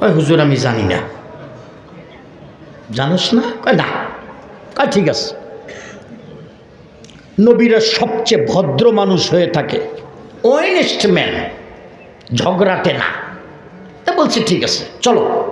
কয়, হুজুর, আমি জানি না। জানোস না? কয় না। কয়, ঠিক আছে। নবীরা সবচেয়ে ভদ্র মানুষ হয়ে থাকে। ওয়েনেস্ট ম্যান ঝগড়াটে না। তা বলছে, ঠিক আছে, চলো।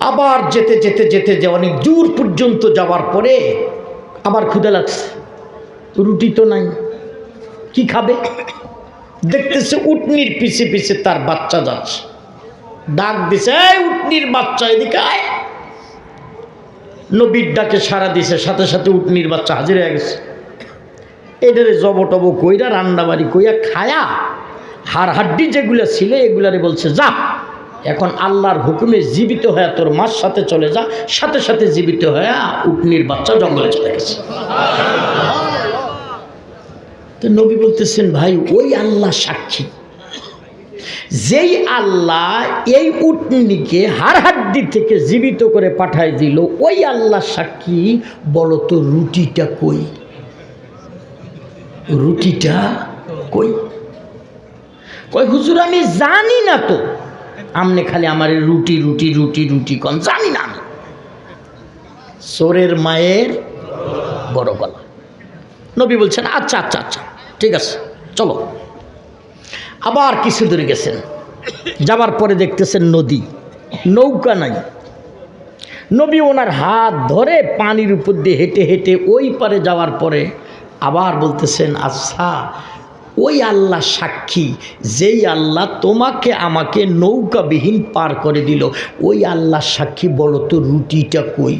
আবার যেতে যেতে যেতে, যে অনেক দূর পর্যন্ত যাওয়ার পরে আবার ক্ষুদে লাগছে। রুটি তো নাই। কি খাবে? দেখতেছে উটনির পিছে পিছে তার বাচ্চা যাচ্ছে। ডাক দিছে উটনির বাচ্চা এদিকে আয়। নবীর ডাকে সারা দিছে, সাথে সাথে উটনির বাচ্চা হাজির হয়ে গেছে। এটারে জব টব কইরা, রান্নাবাড়ি কইয়া খায়া হাড় হাড্ডি যেগুলো ছিল, এগুলারে বলছে, যা, এখন আল্লাহর হুকুমে জীবিত হয়ে তোর মার সাথে চলে যা। সাথে সাথে জীবিত হয়ে উটনির বাচ্চা জঙ্গলে চলে গেছে। তো নবী বলতেছেন, ভাই, ওই আল্লাহ সাক্ষী। যেই আল্লাহ এই উটনিকে হাড় হাড্ডি থেকে জীবিত করে পাঠায় দিল, ওই আল্লাহ সাক্ষী বলতো রুটিটা কই? রুটিটা কই? কই হুজুর, আমি জানি না তো। আমনে খালি আমার রুটি রুটি রুটি রুটি কন, জানি না আমি। সোরের মায়ের বড় গলা। নবী বলছেন আচ্ছা আচ্ছা আচ্ছা ঠিক আছে, চলো। আবার কিছু দূরে গেছেন। যাবার পরে দেখতেছেন নদী, নৌকা নাই। নবী ওনার হাত ধরে পানির উপর দিয়ে হেঁটে হেঁটে ওই পারে যাওয়ার পরে আবার বলতেছেন আচ্ছা ওই আল্লাহ সাক্ষী, যেই আল্লাহ তোমাকে আমাকে নৌকাবিহীন পার করে দিল, ওই আল্লাহ সাক্ষী বলো তো রুটিটা কই?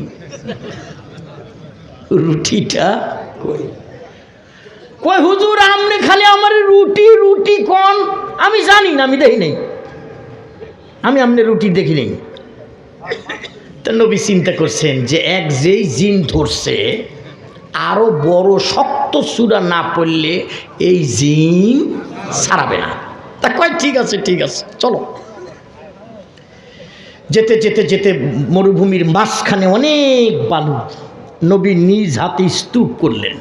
রুটিটা কই? কই হুজুর আমনে খালি আমার রুটি রুটি কন? আমি জানি না, আমি দেখি নাই। আমি আমনে রুটি দেখি নেই। তা নবী চিন্তা করছেন যে এক যেই জিন ধরছে, আরও বড় শক্ত সুরা না পড়লে এই জিন ছাড়াবে না। তা কয়, ঠিক আছে ঠিক আছে, চলো। যেতে যেতে যেতে মরুভূমির মাঝখানে অনেক বালু নবী নিজ হাতে স্তূপ করলেন।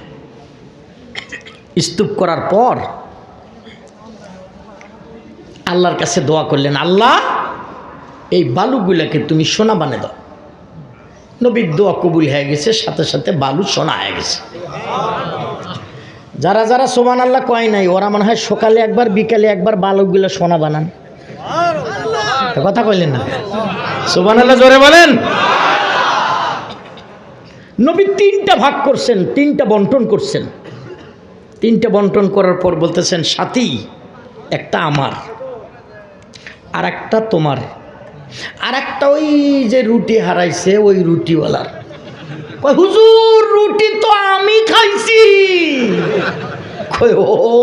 স্তূপ করার পর আল্লাহর কাছে দোয়া করলেন, আল্লাহ, এই বালুগুলাকে তুমি সোনা বানিয়ে দাও। নবীর দোয়া কবুল হয়ে গেছে, সাথে সাথে বালু সোনা হয়ে গেছে। যারা যারা সোমান আল্লাহ কয় নাই, ওরা মনে হয় সকালে একবার, বিকালে একবার বালুগুলো সোনা বানান। কথা কইলেন না? সোমান আল্লাহ জোরে বলেন। নবী তিনটা ভাগ করছেন, তিনটা বন্টন করছেন। তিনটা বন্টন করার পর বলতেছেন, সাথী, একটা আমার আর একটা তোমার আর একটা ওই যে রুটি হারাইছে ওই রুটিওয়ালার। হুজুর, রুটি তো আমি খাইছি। ও,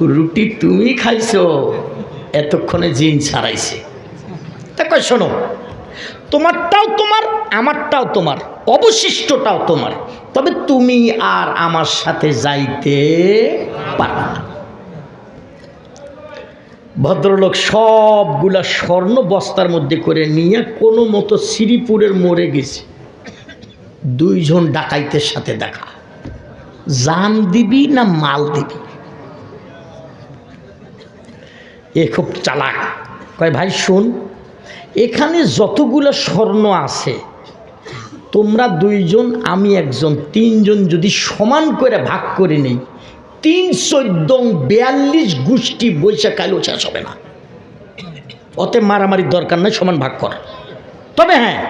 রুটি তুমি খাইছো, এতক্ষণে জিন ছাড়াইছে। তা কই শোনো তোমারটাও তোমার, আমারটাও তোমার, অবশিষ্টটাও তোমার। তবে তুমি আর আমার সাথে যাইতে পারবে না। ভদ্রলোক সবগুলা স্বর্ণ বস্তার মধ্যে করে নিয়ে কোনো মতো শ্রীপুরের মোড়ে গেছে। দুইজন ডাকাইতের সাথে দেখা। জান দিবি না মাল দিবি? এ খুব চালাক। কয়, ভাই, শোন এখানে যতগুলো স্বর্ণ আছে, তোমরা দুইজন, আমি একজন, তিনজন যদি সমান করে ভাগ করে নেই, তিন চোদ্দ বিয়াল্লিশ গোষ্ঠী বৈশাখ কালো শেষ হবে না। অতে মারামারির দরকার নয় সমান ভাগ কর। তবে হ্যাঁ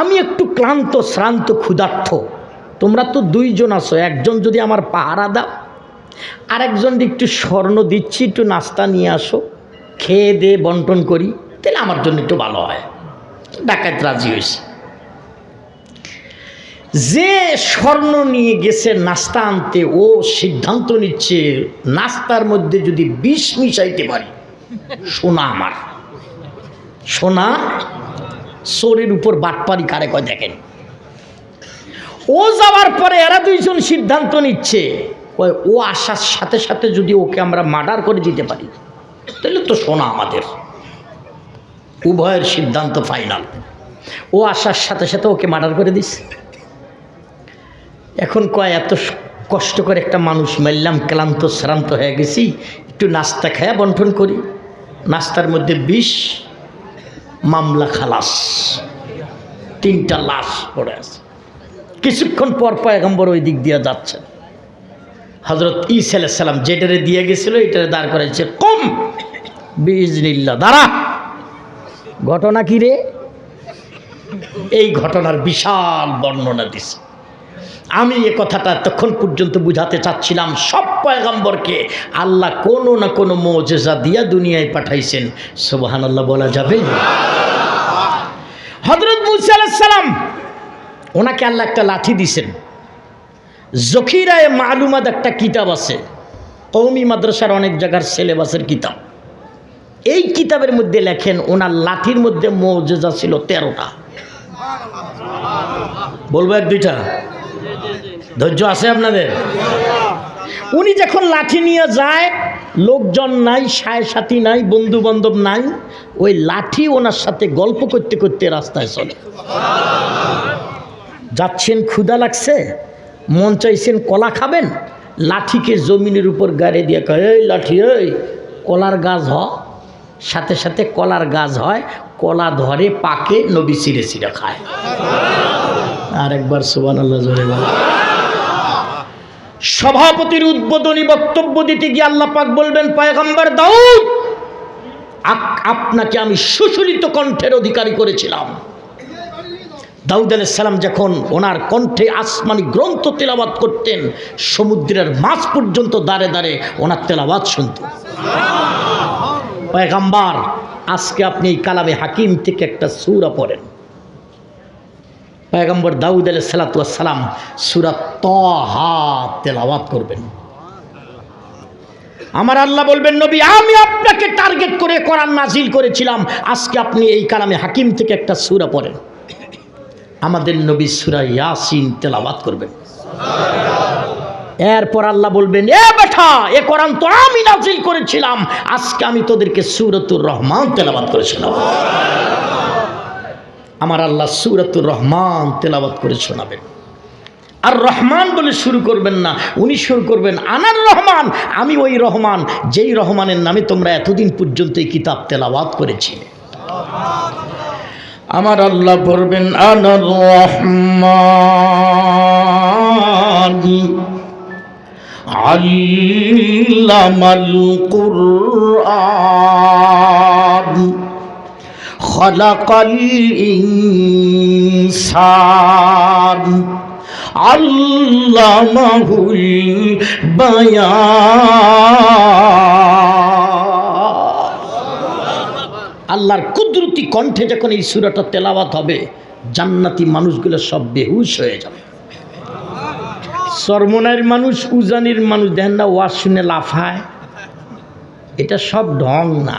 আমি একটু ক্লান্ত, শ্রান্ত ক্ষুধার্থ তোমরা তো দুইজন আছো, একজন যদি আমার পাহারা দাও আর একজন একটু স্বর্ণ দিচ্ছি, একটু নাস্তা নিয়ে আসো, খেয়ে দিয়ে বন্টন করি। তাহলে আমার জন্য একটু ভালো হয়। ডাকাত রাজি হয়েছে। যে স্বর্ণ নিয়ে গেছে নাস্তা আনতে, ও সিদ্ধান্ত নিচ্ছে, নাস্তার মধ্যে যদি বিষ মিশাইতে পারি। সোনা আমার। সোনা সোরের উপর বাটপারি কারে কয় দেখেন। ও যাওয়ার পরে এরা দুইজন সিদ্ধান্ত নিচ্ছে ও আসার সাথে সাথে যদি ওকে আমরা মার্ডার করে দিতে পারি, তাহলে তো সোনা আমাদের। উভয়ের সিদ্ধান্ত ফাইনাল। ও আসার সাথে সাথে ওকে মার্ডার করে দিস এখন কয়, এত কষ্ট করে একটা মানুষ মারলাম, ক্লান্ত, শ্রান্ত হয়ে গেছি, একটু নাস্তা খায়া বন্টন করি। নাস্তার মধ্যে বিষ মামলা খালাস, তিনটা লাশ পড়ে আছে। কিছুক্ষণ পর পয়গম্বর ওই দিক দিয়ে যাচ্ছে। হজরত ইসা সালাম যেটারে দিয়ে গেছিল, এটারে দাঁড় করাইছে, কম বিজনিল্লা দাঁড়া। ঘটনা কি রে? এই ঘটনার বিশাল বর্ণনা দিছে। আমি এ কথাটা তখন পর্যন্ত বুঝাতে চাচ্ছিলাম, সব পয়গম্বরকে আল্লাহ কোনো না কোনো মৌজেজা দিয়া দুনিয়ায় পাঠাইছেন। সোবাহান আল্লাহ বলা যাবে? হজরত সালাম, ওনাকে আল্লাহ একটা লাঠি দিছেন। জখিরায় মালুমাদ একটা কিতাব আছে। কৌমি মাদ্রাসার অনেক জায়গার সিলেবাসের কিতাব। এই কিতাবের মধ্যে লেখেন, ওনার লাঠির মধ্যে মৌজেজা ছিল তেরোটা। বলব এক দুইটা? ধৈর্য আছে আপনাদের? উনি যখন লাঠি নিয়ে যায়, লোকজন নাই সায় সাথী নাই বন্ধু বান্ধব নাই, ওই লাঠি ওনার সাথে গল্প করতে করতে রাস্তায় চলে। যাচ্ছেন ক্ষুদা লাগছে, মন চাইছেন, কলা খাবেন? লাঠিকে জমিনের উপর গাড়ি দিয়ে কয়, এই লাঠি, এই, কলার গাছ হ। সাথে সাথে কলার গাছ হয়, কলা ধরে পাকে নবী চিরে চিরে খায়। আর একবার সুবান আল্লাহ জোরে সভাপতির উদ্বোধনী বক্তব্য দিতে গিয়ে আল্লাহ পাক বলবেন, পয়গম্বর দাউদ আপনাকে আমি সুশলিত কণ্ঠের অধিকারী করেছিলাম। দাউদ সালাম যখন ওনার কণ্ঠে আসমানি গ্রন্থ তেলাবাদ করতেন, সমুদ্রের মাছ পর্যন্ত দাঁড়ে দাঁড়ে ওনার তেলাবাদ শুনত পয়গাম্বার, আজকে আপনি এই কালামে হাকিম থেকে একটা সুরা পড়েন। পয়গম্বর দাউদ আলাই সালাতাম সুরা তহা তেলাওয়াত করবেন। আমার আল্লাহ বলবেন, নবী, আমি আপনাকে টার্গেট করে কোরআন নাজিল করেছিলাম। আজকে আপনি এই কালামে হাকিম থেকে একটা সুরা পড়েন। আমাদের নবী সুরা ইয়াসিন তেলাওয়াত করবেন। এরপর আল্লাহ বলবেন, এ বেটা, এ কোরআন তো আমি নাজিল করেছিলাম। আজকে আমি তোদেরকে সুরতুর রহমান তেলাওয়াত করেছিলাম। আমার আল্লাহ সুরতুর রহমান তেলাওয়াত করে শোনাবেন। আর রহমান বলে শুরু করবেন না, উনি শুরু করবেন, আনার রহমান, আমি ওই রহমান, যেই রহমানের নামে তোমরা এতদিন পর্যন্ত এই কিতাব তেলাওয়াত করেছি। আমার আল্লাহ বলবেন, আনার রহমান আল্লামাল কুরআন খলাকাল ইনসান আল্লামাহুল আল্লাহর কুদরতি কণ্ঠে যখন এই সুরাটা তেলাওয়াত হবে, জান্নাতি মানুষগুলো সব বেহুশ হয়ে যাবে। সরমনার মানুষ, উজানির মানুষ, দেখেন না, ওয়াজ শুনে লাফায় এটা সব ঢং না,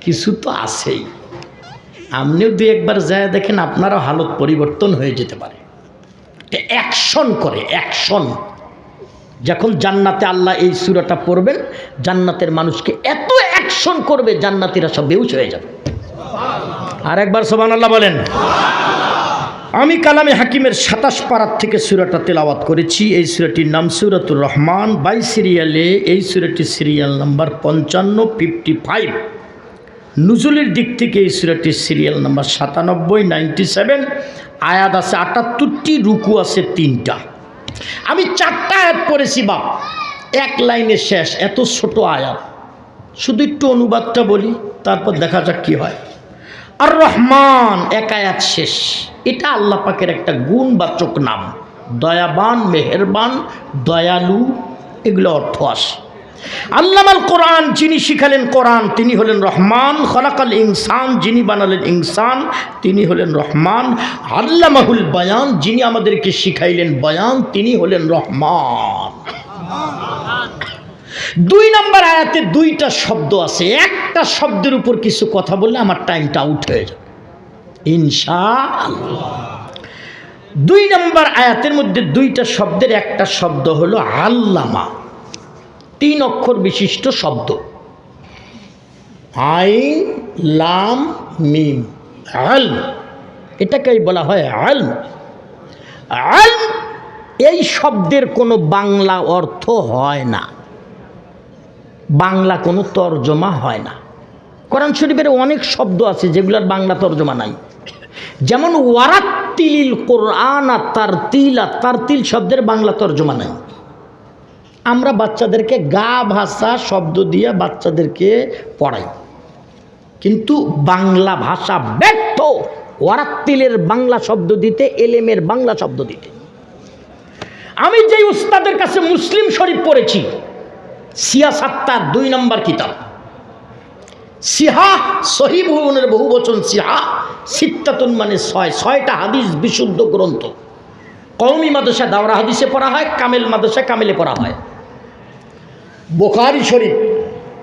কিছু তো আছেই। আপনিও দু একবার যায় দেখেন, আপনারও হালত পরিবর্তন হয়ে যেতে পারে। অ্যাকশন করে, অ্যাকশন। যখন জান্নাতে আল্লাহ এই সুরাটা পড়বেন, জান্নাতের মানুষকে এত অ্যাকশন করবে, জান্নাতিরা সব বেউচ হয়ে যাবে। আর একবার সোমান আল্লাহ বলেন। আমি কালামে হাকিমের সাতাশ পাড়ার থেকে সুরাটা তেলাওয়াত করেছি। এই সুরাটির নাম সুরাতুর রহমান। বাই সিরিয়ালে এই সুরাটির সিরিয়াল নাম্বার পঞ্চান্ন ফিফটি ফাইভ নুজুলের দিক থেকে এই সুরাটির সিরিয়াল নাম্বার সাতানব্বই নাইনটি সেভেন আয়াত আছে আটাত্তরটি, রুকু আছে তিনটা। আমি চারটা আয়াত পড়েছি বাপ। এক লাইনে শেষ, এত ছোট আয়াত। শুধু একটু অনুবাদটা বলি, তারপর দেখা যাক কি হয়। আর রহমান এক আয়াত শেষ। এটা আল্লাহ পাকের একটা গুণবাচক নাম। দয়াবান, মেহেরবান, দয়ালু, এগুলো অর্থ আসে। আল্লামাল কোরআন যিনি শিখালেন কোরআন, তিনি হলেন রহমান। খলাকাল ইনসান, যিনি বানালেন ইনসান, তিনি হলেন রহমান। আল্লামাহুল বয়ান, যিনি আমাদেরকে শিখাইলেন বয়ান, তিনি হলেন রহমান। দুই নম্বর আয়াতে দুইটা শব্দ আছে। একটা শব্দের উপর কিছু কথা বললে আমার টাইমটা আউট হয়ে যাবে। ইনশা দুই নম্বর আয়াতের মধ্যে দুইটা শব্দের একটা শব্দ হলো আল্লামা। তিন অক্ষর বিশিষ্ট শব্দ। আইন, লাম, মিম। আল এটাকেই বলা হয় আল আল এই শব্দের কোনো বাংলা অর্থ হয় না। বাংলা কোনো তর্জমা হয় না। কোরআন শরীফের অনেক শব্দ আছে যেগুলোর বাংলা তর্জমা নাই। যেমন ওয়ারাত্তিল কোরআন আর তার তিল আর তার তিল শব্দের বাংলা তর্জমা নাই। আমরা বাচ্চাদেরকে গা ভাষা শব্দ দিয়ে বাচ্চাদেরকে পড়াই। কিন্তু বাংলা ভাষা ব্যর্থ। ওয়ারাত্তিলের বাংলা শব্দ দিতে, এলেমের বাংলা শব্দ দিতে। আমি যেই উস্তাদের কাছে মুসলিম শরীফ পড়েছি সিয়াসাত্তার দুই নম্বর কিতাব। সিহা সহি ভুবনের বহু বচন সিহা, সিত্তাতুন মানে ছয়, ছয়টা হাদিস বিশুদ্ধ গ্রন্থ। কৌমি মাদ্রাসা দাওরা হাদিসে পড়া হয়, কামেল মাদ্রাসা কামেলে পড়া হয়। বোখারি শরীফ,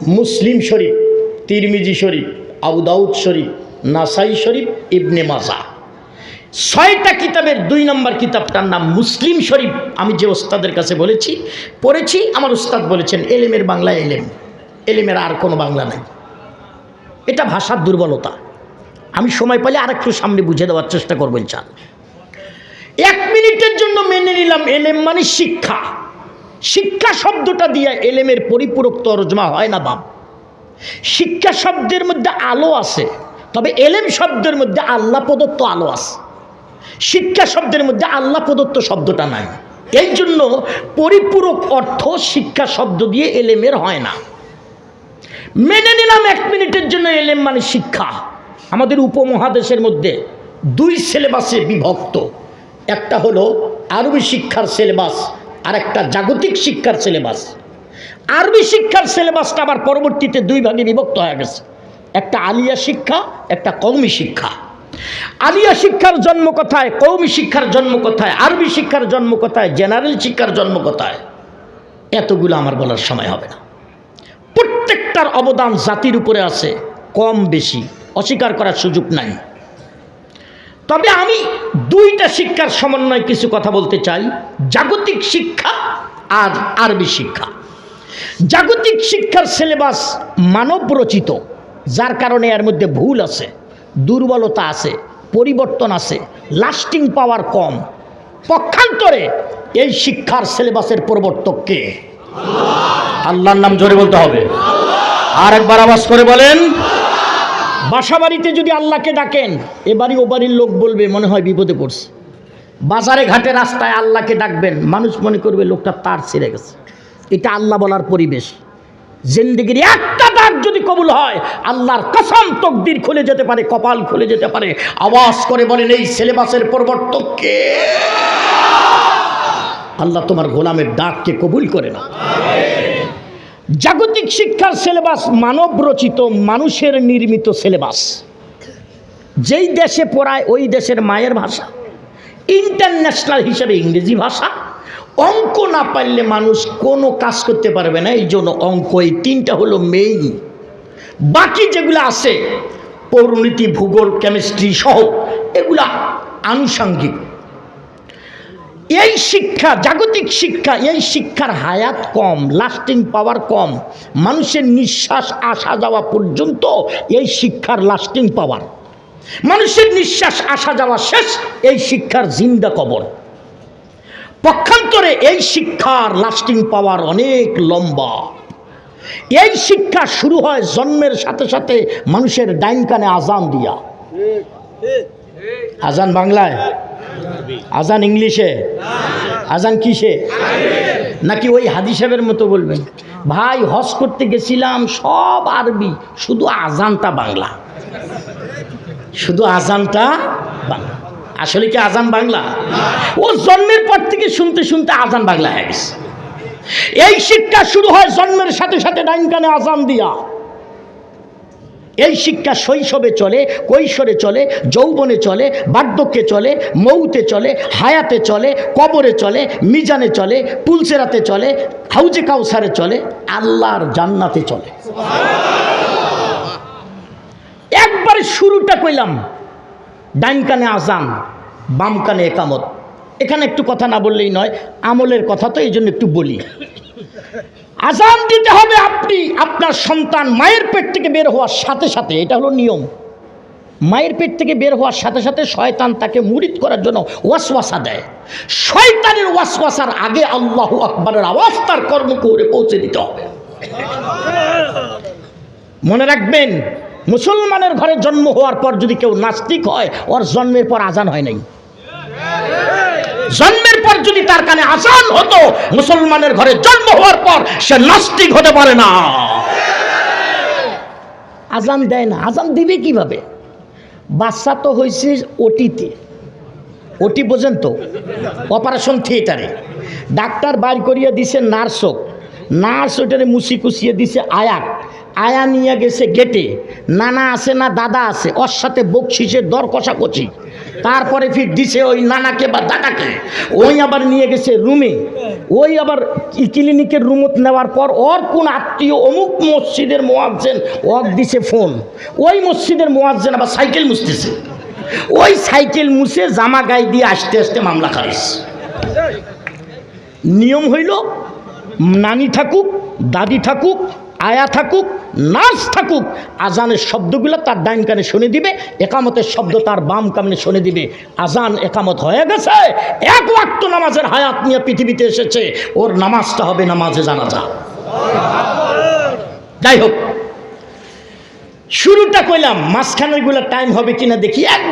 মুসলিম শরীফ, তিরমিজি শরীফ, আবু দাউদ শরীফ, নাসাই শরীফ, ইবনে মাজা। ছয়টা কিতাবের দুই নম্বর কিতাবটার নাম মুসলিম শরীফ আমি যে ওস্তাদের কাছে বলেছি, পড়েছি, আমার উস্তাদ বলেছেন, এলেমের বাংলা এলেম, এলেমের আর কোনো বাংলা নাই। এটা ভাষার দুর্বলতা। আমি সময় পেলে আর একটু সামনে বুঝে দেওয়ার চেষ্টা করবেন চান এক মিনিটের জন্য মেনে নিলাম, এলেম মানে শিক্ষা। শিক্ষা শব্দটা দিয়ে এলেমের পরিপূরক তর্জমা হয় না বাপ। শিক্ষা শব্দের মধ্যে আলো আছে, তবে এলেম শব্দের মধ্যে আল্লাহ প্রদত্ত আলো আছে। শিক্ষা শব্দের মধ্যে আল্লাহ প্রদত্ত শব্দটা নাই। এই জন্য পরিপূরক অর্থ শিক্ষা শব্দ দিয়ে এলেমের হয় না। মেনে নিলাম এক মিনিটের জন্য এলেম মানে শিক্ষা। আমাদের উপমহাদেশের মধ্যে দুই সিলেবাসে বিভক্ত। একটা হলো আরবি শিক্ষার সিলেবাস আর একটা জাগতিক শিক্ষার সিলেবাস। আরবি শিক্ষার সিলেবাসটা আবার পরবর্তীতে দুই ভাগে বিভক্ত হয়ে গেছে। একটা আলিয়া শিক্ষা, একটা কৌমি শিক্ষা। আলিয়া শিক্ষার জন্ম কোথায় কৌমি শিক্ষার জন্ম কোথায়, আরবি শিক্ষার জন্ম কোথায়, জেনারেল শিক্ষার জন্ম কোথায়, এতগুলো আমার বলার সময় হবে না। প্রত্যেকটার অবদান জাতির উপরে আছে, কম বেশি, অস্বীকার করার সুযোগ নাই। তবে আমি দুইটা শিক্ষার সমন্বয়ে কিছু কথা বলতে চাই, জাগতিক শিক্ষা আর আরবি শিক্ষা। জাগতিক শিক্ষার সিলেবাস মানব রচিত যার কারণে এর মধ্যে ভুল আছে। দুর্বলতা আছে পরিবর্তন আছে লাস্টিং পাওয়ার কম। পক্ষান্তরে এই শিক্ষার সিলেবাসের প্রবর্তক কে? আল্লাহর নাম জোরে বলতে হবে। আর একবার আওয়াজ করে বলেন। বাসা বাড়িতে যদি আল্লাহকে ডাকেন এ বাড়ি ও বাড়ির লোক বলবে মনে হয় বিপদে পড়ছে। বাজারে ঘাটে রাস্তায় আল্লাহকে ডাকবেন মানুষ মনে করবে লোকটা তার ছেড়ে গেছে। এটা আল্লাহ বলার পরিবেশ। জিন্দিগির একটা ডাক যদি কবুল হয়, আল্লাহর কসম তকদির খুলে যেতে পারে, কপাল খুলে যেতে পারে। আওয়াজ করে বলেন, এই সিলেবাসের প্রবর্তককে আল্লাহ তোমার গোলামের ডাককে কবুল করে না জাগতিক শিক্ষার সিলেবাস, মানব রচিত, মানুষের নির্মিত সিলেবাস। যেই দেশে পড়ায়, ওই দেশের মায়ের ভাষা। ইন্টারন্যাশনাল হিসেবে ইংরেজি ভাষা। অঙ্ক না পারলে মানুষ কোনো কাজ করতে পারবে না এই জন্য অঙ্ক, এই তিনটা হলো মেইন বাকি যেগুলো আছে, পৌরনীতি, ভূগোল কেমিস্ট্রি সহ, এগুলা আনুষাঙ্গিক। এই শিক্ষা, জাগতিক শিক্ষা, এই শিক্ষার হায়াত কম লাস্টিং পাওয়ার কম, মানুষের নিঃশ্বাস আসা যাওয়া পর্যন্ত এই শিক্ষার লাস্টিং পাওয়ার মানুষের নিঃশ্বাস আসা যাওয়া শেষ, এই শিক্ষার জিন্দা কবর। পক্ষান্তরে এই শিক্ষার লাস্টিং পাওয়ার অনেক লম্বা। এই শিক্ষা শুরু হয় জন্মের সাথে সাথে মানুষের ডাইন কানে আজান দিয়া। আজান বাংলায়? আজান ইংলিশে? আজান কিসে? নাকি ওই হাদি সাহেবের মতো বলবেন? ভাই, হজ করতে গেছিলাম সব আরবি, শুধু আজানটা বাংলা। শুধু আজানটা বাংলা। আসলে কি আজান বাংলা? ও জন্মের পর থেকে শুনতে শুনতে আজান বাংলা হয়ে গেছে। এই শিক্ষা শুরু হয় জন্মের সাথে সাথে ডাইন কানে আজান দিয়া। এই শিক্ষা শৈশবে চলে, কৈশোরে চলে, যৌবনে চলে, বার্ধক্যে চলে, মৌতে চলে, হায়াতে চলে, কবরে চলে, মিজানে চলে, পুলসেরাতে চলে, হাউজে কাউসারে চলে, আল্লাহর জান্নাতে চলে। একবারে শুরুটা কইলাম ডাইন কানে আজান, বাম কানে একামত। এখানে একটু কথা না বললেই নয়, আমলের কথা তো এই জন্য একটু বলি। আজান দিতে হবে আপনি, আপনার সন্তান মায়ের পেট থেকে বের হওয়ার সাথে সাথে, এটা হলো নিয়ম। মায়ের পেট থেকে বের হওয়ার সাথে সাথে শয়তান তাকে মুরিদ করার জন্য ওয়াসওয়াসা দেয়। শয়তানের ওয়াসওয়াসার আগে আল্লাহ আকবরের আওয়াজ তার কর্মকৌরে পৌঁছে দিতে হবে। মনে রাখবেন মুসলমানের ঘরে জন্ম হওয়ার পর যদি কেউ নাস্তিক হয়, ওর জন্মের পর আজান হয় নাই। জন্মের পর যদি তার কানে আজান হতো, মুসলমানের ঘরে জন্ম হওয়ার পর সে নাস্তিক হতে পারে না। আজান দেয় না। আজান দিবে কীভাবে? বাচ্চা তো হয়েছে ওটিতে। ওটি বোঝেন তো? অপারেশন থিয়েটারে। ডাক্তার বাইর করিয়ে দিছে নার্সক নার্স ওইটারে মুসি কুচিয়ে দিছে আয়াক আয়া নিয়ে গেছে গেটে নানা আছে না দাদা আছে, ওর সাথে বকশিসের দর কষাকষি। তারপরে ফির দিছে ওই নানাকে বা দাদাকে। ওই আবার নিয়ে গেছে রুমে ওই আবার ক্লিনিকের রুমত নেওয়ার পর ওর কোন আত্মীয় অমুক মসজিদের মোয়াজ্জেন, ওর দিছে ফোন ওই মসজিদের মোয়াজ্জেন আবার সাইকেল মুছতেছে। ওই সাইকেল মুছে জামা গায়ে দিয়ে আসতে আসতে মামলা খারিস নিয়ম হইল, নানি থাকুক, দাদি থাকুক আয়া থাকুক, নার্স থাকুক, আজানের শব্দগুলো তার ডাইন কানে শুনে দিবে, একামতের শব্দ তার বাম কামনে শুনে দিবে। আজান একামত হয়ে গেছে, এক ওয়াক্ত নামাজের হায়াত নিয়ে পৃথিবীতে এসেছে, ওর নামাজটা হবে নামাজে জানাজা। যাই হোক, শুরুটা কইলাম মাঝখানেরগুলো টাইম হবে কিনা দেখি, এক